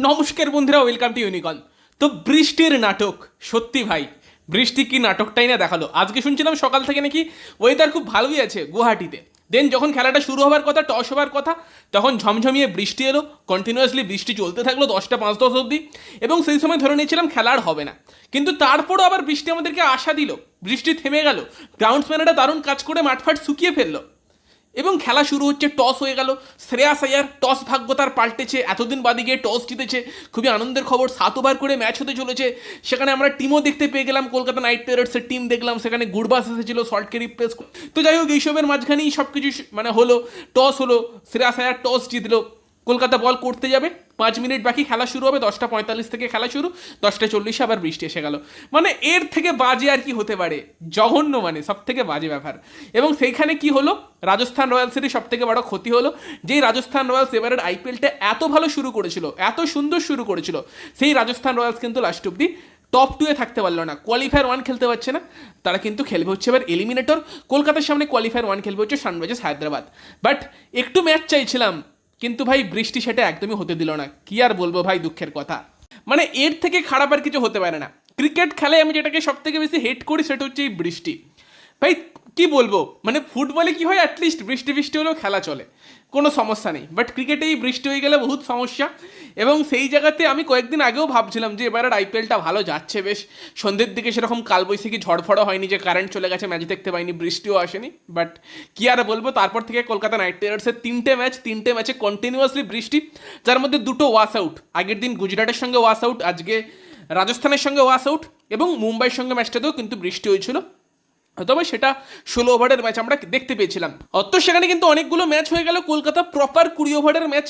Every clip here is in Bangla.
নমস্কার বন্ধুরা ওয়েলকাম টু ইউনিকন তো বৃষ্টির নাটক, সত্যি ভাই, বৃষ্টি কি নাটকটাই না দেখাল। আজকে শুনছিলাম সকাল থেকে নাকি ওয়েদার খুব ভালোই আছে গুয়াহাটিতে। দেন যখন খেলাটা শুরু হবার কথা, টস হবার কথা, তখন ঝমঝমিয়ে বৃষ্টি এলো কন্টিনিউয়াসলি বৃষ্টি চলতে থাকল দশটা পাঁচ দশ অবধি, এবং সেই সময় ধরে নিয়েছিলাম খেলা আর হবে না। কিন্তু তারপরও আবার বৃষ্টি আমাদেরকে আশা দিল, বৃষ্টি থেমে গেল গ্রাউন্ডসম্যানেরা দারুণ কাজ করে মাঠফাট শুকিয়ে ফেলল। এবং খেলা শুরু হচ্ছে টস হয়ে গেল। শ্রেয়াস আয়ার টস ভাগ্য তার পাল্টেছে, এতদিন বাদে গিয়ে টস জিতেছে। খুবই আনন্দের খবর, সাত ওভার করে ম্যাচ হতে চলেছে। সেখানে আমরা টিমও দেখতে পেয়ে গেলাম, কলকাতা নাইট রাইডার্সের টিম দেখলাম, সেখানে গুডবাস এসেছিল শর্টকে রিপ্লেস তো যাই হোক, এইসবের মাঝখানেই সব কিছু মানে হলো টস হলো, শ্রেয়াস আয়ার টস জিতলো। কলকাতা বল করতে যাবে। পাঁচ মিনিট বাকি খেলা শুরু হবে, দশটা পঁয়তাল্লিশ থেকে খেলা শুরু, দশটা চল্লিশে আবার বৃষ্টি এসে গেল। মানে এর থেকে বাজে আর কি হতে পারে? জঘন্য মানে সব থেকে বাজে ব্যাপার। এবং সেইখানে কি হলো? রাজস্থান রয়্যালসেরই সব থেকে বড় ক্ষতি হলো। যেই রাজস্থান রয়্যালস এবারের আইপিএলটা এত ভালো শুরু করেছিল, এত সুন্দর শুরু করেছিল, সেই রাজস্থান রয়্যালস কিন্তু লাস্ট অব্দি টপ টুয়ে থাকতে পারল না। কোয়ালিফায়ার ওয়ান খেলতে পারছে না। তারা কিন্তু খেলবে হচ্ছে এবার এলিমিনেটর কলকাতার সামনে কোয়ালিফায়ার ওয়ান খেলবে হচ্ছে সানরাইজার্স হায়দ্রাবাদ বাট একটু ম্যাচ চাইছিলাম। কিন্তু ভাই বৃষ্টি সেটা একদমই হতে দিল না। কি আর বলব ভাই দুঃখের কথা। মানে এর থেকে খারাপ আর কিছু হতে পারে না। ক্রিকেট খেলায় আমি যেটাকে সব থেকে বেশি হেট করি সেটা হচ্ছে এই বৃষ্টি। ভাই কি বলব? মানে ফুটবলে কি হয় অ্যাটলিস্ট বৃষ্টি বৃষ্টি হলেও খেলা চলে। কোনো সমস্যা নেই। বাট ক্রিকেটেই বৃষ্টি হয়ে গেলে বহুত সমস্যা। এবং সেই জায়গাতে আমি কয়েকদিন আগেও ভাবছিলাম যে এবারের আইপিএলটা ভালো যাচ্ছে বেশ। সন্ধ্যের দিকে সেরকম কালবৈশাখী ঝড়ফড়ও হয়নি যে কারেন্ট চলে গেছে ম্যাচ দেখতে পাইনি, বৃষ্টিও আসেনি। বাট কি আর বলব? তারপর থেকে কলকাতা নাইট রাইডার্সের তিনটে ম্যাচ তিনটে ম্যাচে কন্টিনিউয়াসলি বৃষ্টি। যার মধ্যে দুটো ওয়াশ আউট আগের দিন গুজরাটের সঙ্গে ওয়াশ আউট আজকে রাজস্থানের সঙ্গে ওয়াশ আউট এবং মুম্বাইয়ের সঙ্গে ম্যাচটাতেও কিন্তু বৃষ্টি হয়েছিল। তবে সেটা ষোলো ওভারের ম্যাচ আমরা দেখতে পেয়েছিলাম। অত সেখানে কিন্তু অনেকগুলো ম্যাচ হয়ে গেল, কলকাতা প্রপার কুড়ি ওভারের ম্যাচ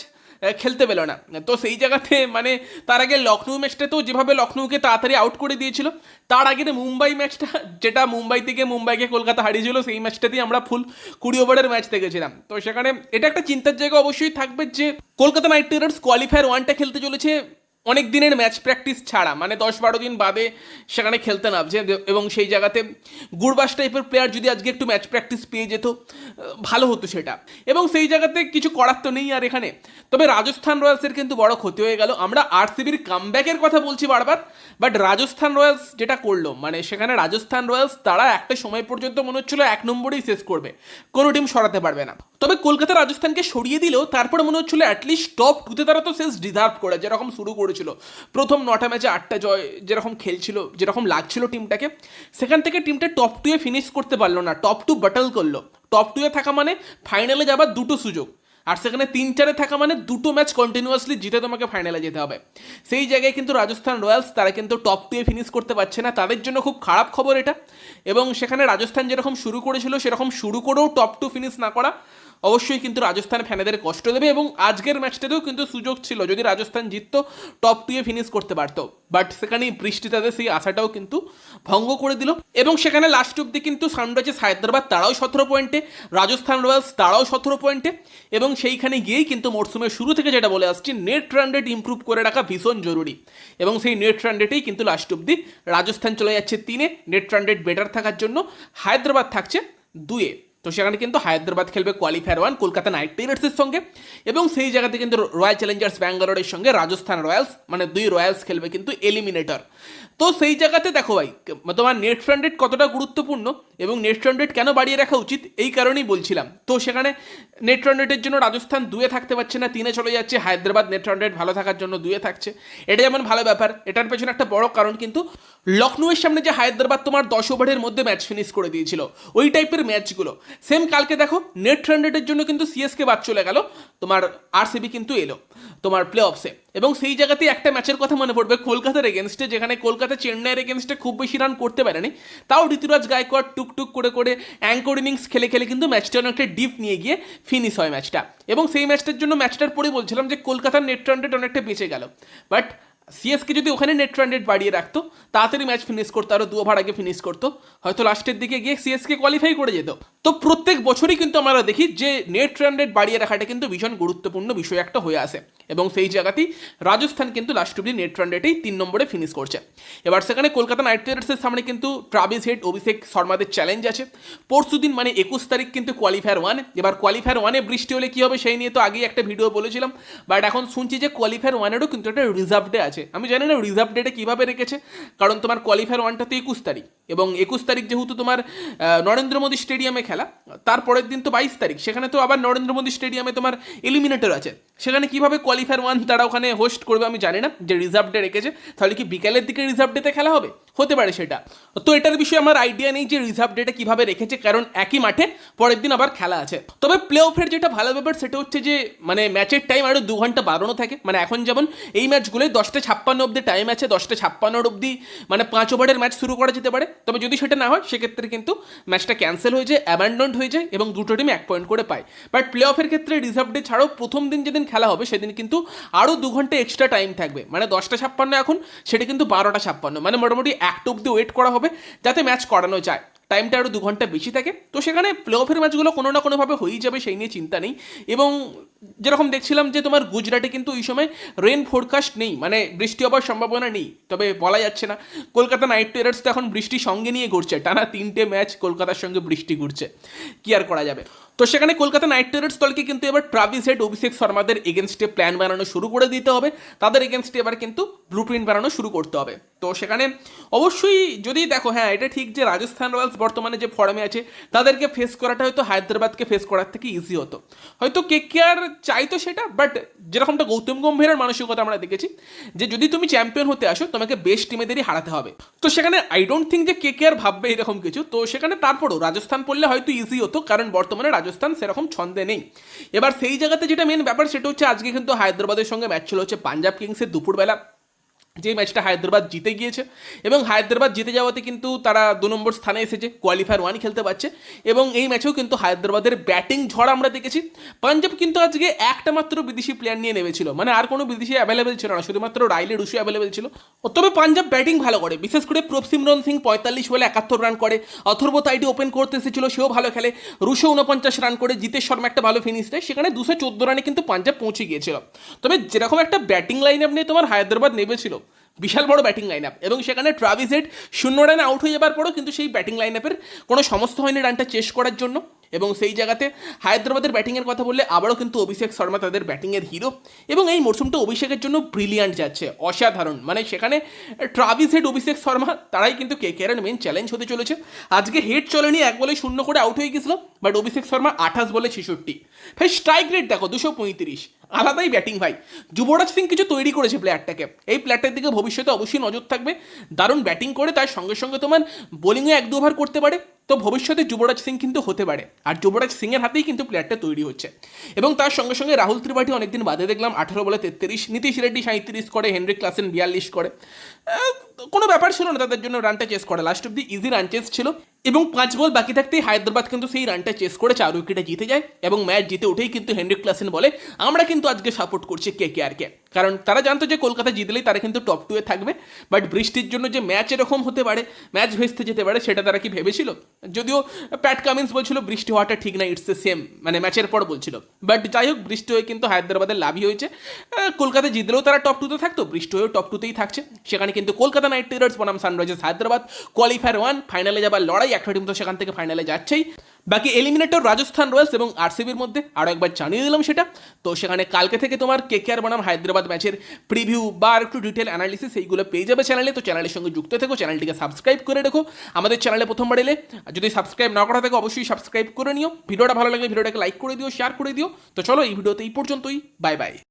খেলতে পেল না। তো সেই জায়গাতে মানে তার আগে লখনৌ ম্যাচটাতেও যেভাবে লখনৌকে তাড়াতাড়ি আউট করে দিয়েছিল, তার আগের মুম্বাই ম্যাচটা যেটা মুম্বাই থেকে মুম্বাইকে কলকাতা হারিয়েছিল, সেই ম্যাচটাতেই আমরা ফুল কুড়ি ওভারের ম্যাচ দেখেছিলাম। তো সেখানে এটা একটা চিন্তার জায়গা অবশ্যই থাকবে যে, কলকাতা নাইট রাইডার্স কোয়ালিফায়ার ওয়ানটা খেলতে চলেছে অনেক দিনের ম্যাচ প্র্যাকটিস ছাড়া মানে দশ বারো দিন বাদে সেখানে খেলতে নামছে এবং সেই জায়গাতে গুড়বাস টাইপের প্লেয়ার যদি আজকে একটু ম্যাচ প্র্যাকটিস পেয়ে যেত ভালো হতো সেটা। এবং সেই জায়গাতে কিছু করার তো নেই আর এখানে। তবে রাজস্থান রয়্যালসের কিন্তু বড় ক্ষতি হয়ে গেল। আমরা আরসিবির কামব্যাকের কথা বলছি বারবার বাট রাজস্থান রয়্যালস যেটা করল মানে সেখানে রাজস্থান রয়্যালস তারা একটা সময় পর্যন্ত মনে হচ্ছিল এক নম্বরেই শেষ করবে। কোনো টিম সরাতে পারবে না। তবে কলকাতা রাজস্থানকে সরিয়ে দিলেও তারপরে মনে হচ্ছিল অ্যাটলিস্ট টপ টুতে তারা তো শেষ ডিজার্ভ করে যেরকম শুরু করেছিল। প্রথম নটা ম্যাচে আটটা জয় যেরকম খেলছিল, যেরকম লাগছিল টিমটাকে, সেখান থেকে টিমটা টপ টুয়ে ফিনিশ করতে পারল না টপ টু বাটল করল। টপ টুয়ে থাকা মানে ফাইনালে যাবার দুটো সুযোগ, আর সেখানে তিন চারে থাকা মানে দুটো ম্যাচ কন্টিনিউয়াসলি জিতে তোমাকে ফাইনালে যেতে হবে। সেই জায়গায় কিন্তু রাজস্থান রয়্যালস, তারা কিন্তু টপ টুয়ে ফিনিশ করতে পারছে না, তাদের জন্য খুব খারাপ খবর এটা। এবং সেখানে রাজস্থান যেরকম শুরু করেছিল, সেরকম শুরু করেও টপ টু ফিনিশ না করা অবশ্যই কিন্তু রাজস্থান ফ্যানেদের কষ্ট দেবে এবং আজকের ম্যাচটাতেও কিন্তু সুযোগ ছিল যদি রাজস্থান জিততো টপ টুয়ে ফিনিশ করতে পারতো। বাট সেখানে বৃষ্টি তাদের সেই আশাটাও কিন্তু ভঙ্গ করে দিল। এবং সেখানে লাস্ট অব্দি কিন্তু সানরাইজার্স হায়দ্রাবাদ, তারাও সতেরো পয়েন্টে রাজস্থান রয়্যালস, তারাও সতেরো পয়েন্টে এবং সেইখানে গিয়েই কিন্তু মরসুমের শুরু থেকে যেটা বলে আসছি নেট রান রেট ইম্প্রুভ করে রাখা ভীষণ জরুরি। এবং সেই নেট রান রেটেই কিন্তু লাস্ট অব্দি রাজস্থান চলে যাচ্ছে তিনে। নেট রান রেট বেটার থাকার জন্য হায়দ্রাবাদ থাকছে দুয়ে। তো সেখানে কিন্তু হায়দ্রাবাদ খেলবে কোয়ালিফায়ার ওয়ান কলকাতা নাইট রাইডার্সের সঙ্গে। এবং সেই জায়গাতে কিন্তু রয়্যাল চ্যালেঞ্জার্স ব্যাঙ্গালোরের সঙ্গে রাজস্থান রয়্যালস মানে দুই রয়্যালস খেলবে কিন্তু এলিমিনেটর তো সেই জায়গাতে দেখো ভাই, তোমার নেট ফ্রান্ডেড কতটা গুরুত্বপূর্ণ এবং নেট ফ্রান্ডেড কেন বাড়িয়ে রাখা উচিত, এই কারণেই বলছিলাম। তো সেখানে নেট ফ্রান্ডেডের জন্য রাজস্থান দুয়ে থাকতে পারছে না, তিনে চলে যাচ্ছে। হায়দ্রাবাদ নেট ফ্রান্ডেড ভালো থাকার জন্য দুয়ে থাকছে। এটা যেমন ভালো ব্যাপার, এটার পেছনে একটা বড় কারণ কিন্তু লখনৌয়ের সামনে যে হায়দ্রাবাদ তোমার দশ ওভারের মধ্যে ম্যাচ ফিনিশ করে দিয়েছিল, ওই টাইপের ম্যাচগুলো সেম কালকে দেখো নেট হান্ড্রেডের জন্য কিন্তু সিএসকে বাদ চলে গেল, তোমার আরসিবি কিন্তু এলো, তোমার প্লে অফসে এবং সেই জায়গাতেই একটা ম্যাচের কথা মনে পড়বে, কলকাতার এগেনস্টে যেখানে কলকাতা চেন্নাইয়ের এগেনস্টে খুব বেশি রান করতে পারেনি। তাও ঋতুরাজ গায়কোয়াড় টুকটুক করে করে অ্যাঙ্কর ইনিংস খেলে খেলে কিন্তু ম্যাচটা অনেকটা ডিপ নিয়ে গিয়ে ফিনিশ হয় ম্যাচটা এবং সেই ম্যাচটার জন্য ম্যাচটার পরে বলছিলাম যে কলকাতার নেট রেট অনেকটা বেঁচে গেল। বাট সিএসকে যদি ওখানে নেট রান রেট বাড়িয়ে রাখতো, তাড়াতাড়ি ম্যাচ ফিনিশ করতো আরও দু ওভার আগে ফিনিশ করতো, হয়তো লাস্টের দিকে গিয়ে সিএসকে কোয়ালিফাই করে যেত। তো প্রত্যেক বছরই কিন্তু আমরা দেখি যে নেট রান রেট বাড়িয়ে রাখাটা কিন্তু ভীষণ গুরুত্বপূর্ণ বিষয় একটা হয়ে আসে। এবং সেই জায়গাতেই রাজস্থান কিন্তু লাস্ট অব্দি নেট রান রেটেই তিন নম্বরে ফিনিশ করছে। এবার সেখানে কলকাতা নাইট রাইডার্সের সামনে কিন্তু ট্রাভিস হেড অভিষেক শর্মাদের চ্যালেঞ্জ আছে। পরশু দিন মানে একুশ তারিখ কিন্তু কোয়ালিফায়ার ওয়ান এবার কোয়ালিফায়ার ওয়ানে বৃষ্টি হলে কী হবে সেই নিয়ে তো আগেই একটা ভিডিও বলেছিলাম। বাট এখন শুনছি যে কোয়ালিফায়ার ওয়ানেরও কিন্তু একটা রিজার্ভ ডে আছে। আমি জানি না রিজার্ভ ডেটে কীভাবে রেখেছে কারণ তোমার কোয়ালিফায়ার ওয়ানটা তো একুশ তারিখ। এবং একুশ তারিখ যেহেতু তোমার নরেন্দ্র মোদী স্টেডিয়ামে খেলা তারপরের দিন তো বাইশ তারিখ, সেখানে তো আবার নরেন্দ্র মোদী স্টেডিয়ামে তোমার এলিমিনেটর আছে। সেখানে কীভাবে কোয়ালিফায়ার ওয়ান তারা ওখানে হোস্ট করবে আমি জানি না, যে রিজার্ভ ডে রেখেছে, তাহলে কি বিকেলের দিকে রিজার্ভ ডেতে খেলা হবে? হতে পারে সেটা। তো এটার বিষয়ে আমার আইডিয়া নেই যে রিজার্ভ ডেটা কীভাবে রেখেছে, কারণ একই মাঠে পরের দিন আবার খেলা আছে। তবে প্লে অফের যেটা ভালো ব্যাপার, সেটা হচ্ছে যে মানে ম্যাচের টাইম আরও দু ঘণ্টা বাড়ানো থাকে। মানে এখন যেমন এই ম্যাচগুলোই দশটা ছাপ্পান্ন অব্দি টাইম আছে, দশটা ছাপ্পান্নর অব্দি মানে পাঁচ ওভারের ম্যাচ শুরু করা যেতে পারে। তবে যদি সেটা না হয়, সেক্ষেত্রে কিন্তু ম্যাচটা ক্যান্সেল হয়ে যায় অ্যাবান্ডন্ড হয়ে যায় এবং দুটো টিম এক পয়েন্ট করে পায়। বাট প্লে অফের ক্ষেত্রে রিজার্ভ ডে ছাড়াও প্রথম দিন যেদিন খেলা হবে, সেদিন কিন্তু আরও দু ঘণ্টা এক্সট্রা টাইম থাকবে। মানে দশটা ছাপ্পান্ন এখন, সেটা কিন্তু বারোটা ছাপ্পান্ন। মানে মোটামুটি একটা অব্দি ওয়েট করা হবে, যাতে ম্যাচ করানো যায়। টাইমটা আরও দু ঘণ্টা বেশি থাকে। তো সেখানে প্লে অফের ম্যাচগুলো কোনো না কোনোভাবে হয়েই যাবে সেই নিয়ে চিন্তা নেই। এবং যেরকম দেখছিলাম যে তোমার গুজরাটে কিন্তু এই সময় রেন ফোরকাস্ট নেই মানে বৃষ্টি হবার সম্ভাবনা নেই, তবে বলা যাচ্ছে না। কলকাতা নাইট রাইডার্স তো এখন বৃষ্টি সঙ্গে নিয়ে ঘুরছে, টানা তিনটে ম্যাচ কলকাতার সঙ্গে বৃষ্টি ঘুরছে। কি আর করা যাবে? তো সেখানে কলকাতা নাইট রাইডার্স দলকে কিন্তু এবার ট্রাভিস হেড অভিষেক শর্মাদের এগেনস্টে প্ল্যান বানানো শুরু করে দিতে হবে। তাদের এগেনস্টে এবার কিন্তু ব্লু প্রিন্ট বানানো শুরু করতে হবে। তো সেখানে অবশ্যই যদি দেখো হ্যাঁ এটা ঠিক যে রাজস্থান রয়্যালস বর্তমানে যে ফর্মে আছে, তাদেরকে ফেস করাটা হয়তো হায়দ্রাবাদকে ফেস করার থেকে ইজি হতো। হয়তো কে কে আর চাইতো সেটা বাট যেরকমটা গৌতম গম্ভীরের মানসিকতা আমরা দেখেছি, যে যদি তুমি চ্যাম্পিয়ন হতে আসো, তোমাকে বেস্ট টিমেদেরই হারাতে হবে। তো সেখানে আই ডোন্ট থিঙ্ক যে কে কে আর ভাববে এরকম কিছু। তো সেখানে তারপরও রাজস্থান পড়লে হয়তো ইজি হতো, কারণ বর্তমানে রাজস্থান সেরকম ছন্দে নেই। এবার সেই জায়গাতে যেটা মেন ব্যাপার, সেটা হচ্ছে আজকে কিন্তু হায়দ্রাবাদের সঙ্গে ম্যাচ ছিল হচ্ছে পাঞ্জাব কিংসের দুপুরবেলা। যে ম্যাচটা হায়দ্রাবাদ জিতে গিয়েছে এবং হায়দ্রাবাদ জিতে যাওয়াতে কিন্তু তারা দু নম্বর স্থানে এসেছে কোয়ালিফায়ার ওয়ান খেলতে পারছে এবং এই ম্যাচেও কিন্তু হায়দ্রাবাদের ব্যাটিং ঝড় আমরা দেখেছি। পাঞ্জাব কিন্তু আজকে একটা মাত্র বিদেশি প্লেয়ার নিয়ে নেমেছিল মানে আর কোনো বিদেশি অ্যাভেলেবেল ছিল না, শুধুমাত্র রাইলে রুশু অ্যাভেলেবেল ছিল। তবে পাঞ্জাব ব্যাটিং ভালো করে, বিশেষ করে প্রভসিমরন সিং পঁয়তাল্লিশ বলে একাত্তর রান করে, অথর্ব তাইটি ওপেন করতে এসেছিল, সেও ভালো খেলে। রুশো উনপঞ্চাশ রান করে, জিতেশ শর্মা একটা ভালো ফিনিশ দেয়, সেখানে দুশো চোদ্দ রানে কিন্তু পাঞ্জাব পৌঁছে গিয়েছিল। তবে যেরকম একটা ব্যাটিং লাইন আপ নিয়ে তোমার হায়দ্রাবাদ নেমেছিল বিশাল বড় ব্যাটিং লাইন আপ এবং সেখানে ট্রাভিস হেড শূন্য রানে আউট হয়ে যাবার পরও কিন্তু সেই ব্যাটিং লাইন আপের কোনো সমস্যা হয়নি রানটা চেস করার জন্য। এবং সেই জায়গাতে হায়দ্রাবাদের ব্যাটিংয়ের কথা বললে আবারও কিন্তু অভিষেক শর্মা তাদের ব্যাটিংয়ের হিরো এবং এই মরশুমটা অভিষেকের জন্য ব্রিলিয়ান্ট যাচ্ছে, অসাধারণ। মানে সেখানে ট্রাভিস হেড অভিষেক শর্মা, তারাই কিন্তু কে কে মেন চ্যালেঞ্জ হতে চলেছে। আজকে হেড চলেনি এক বলে শূন্য করে আউট হয়ে গেছিল বাট অভিষেক শর্মা আঠাশ বলে ছেষট্টি। ভাই স্ট্রাইক রেট দেখো, দুশো পঁয়ত্রিশ। আলাদাই ব্যাটিং ভাই। যুবরাজ সিং কিছু তৈরি করেছে প্লেয়ারটাকে এই প্লেয়ারটার দিকে ভবিষ্যতে অবশ্যই নজর থাকবে। দারুণ ব্যাটিং করে তার সঙ্গে সঙ্গে তোমার বোলিংয়ে এক দু ওভার করতে পারে। তো ভবিষ্যতে যুবরাজ সিং কিন্তু হতে পারে। আর যুবরাজ সিংয়ের হাতেই কিন্তু প্লেয়ারটা তৈরি হচ্ছে। এবং তার সঙ্গে সঙ্গে রাহুল ত্রিপাঠী অনেকদিন বাদে দেখলাম, আঠারো বলে তেত্রিশ, নীতিশ রেড্ডি সাঁত্রিশ করে হেনরি ক্লাসেন বিয়াল্লিশ করে। কোনো ব্যাপার ছিল না তাদের জন্য রানটা চেস করে। লাস্ট অব্দি ইজি রান চেস ছিল। এবং পাঁচ বল বাকি থাকতেই হায়দ্রাবাদ কিন্তু সেই রানটা চেস করে চার উইকেটে জিতে যায়। এবং ম্যাচ জিতে উঠেই কিন্তু হেনরি ক্লাসেন বলে, আমরা কিন্তু আজকে সাপোর্ট করছি কে কে আর কে কারণ তারা জানতো যে কলকাতা জিতলেই তারা কিন্তু টপ টুয়ে থাকবে বাট বৃষ্টির জন্য যে ম্যাচ এরকম হতে পারে ম্যাচ ভেস্তে যেতে পারে, সেটা তারা কি ভেবেছিল? যদিও প্যাট কামিন্স বলছিল বৃষ্টি হওয়াটা ঠিক না ইটস এ সেম মানে ম্যাচের পর বলছিল। বাট যাই হোক, বৃষ্টি হয়ে কিন্তু হায়দ্রাবাদের লাভই হয়েছে। কলকাতা জিতলেও তারা টপ টুতে থাকতো, বৃষ্টি হয়েও টপ টুতেই থাকছে। সেখানে কিন্তু কলকাতা নাইট রাইডার্স, বনাম সানরাইজার্স, হায়দ্রাবাদ কোয়ালিফায়ার ওয়ান ফাইনালে যাবার লড়াই, একটা টিম তো সেখান থেকে ফাইনালে যাচ্ছেই। বাকি এলিমিনেটর রাজস্থান রয়্যালস এবং আরসিবির মধ্যে আরও একবার জানিয়ে দিলাম সেটা। তো সেখানে কালকে থেকে তোমার কে কে আর বনাম হায়দ্রাবাদ ম্যাচের প্রিভিউ বা একটু ডিটেল অ্যানালিসিস এইগুলো পেয়ে যাবে চ্যানেলে তো চ্যানেলের সঙ্গে যুক্ত থেকো চ্যানেলটিকে সাবস্ক্রাইব করে রেখো। আমাদের চ্যানেলে প্রথমবার এলে যদি সাবস্ক্রাইব না করা থাকে অবশ্যই সাবস্ক্রাইব করে নিও। ভিডিওটা ভালো লাগলে ভিডিওটাকে লাইক করে দিও শেয়ার করে দিও। তো চলো এই ভিডিওতে এই পর্যন্তই। Bye bye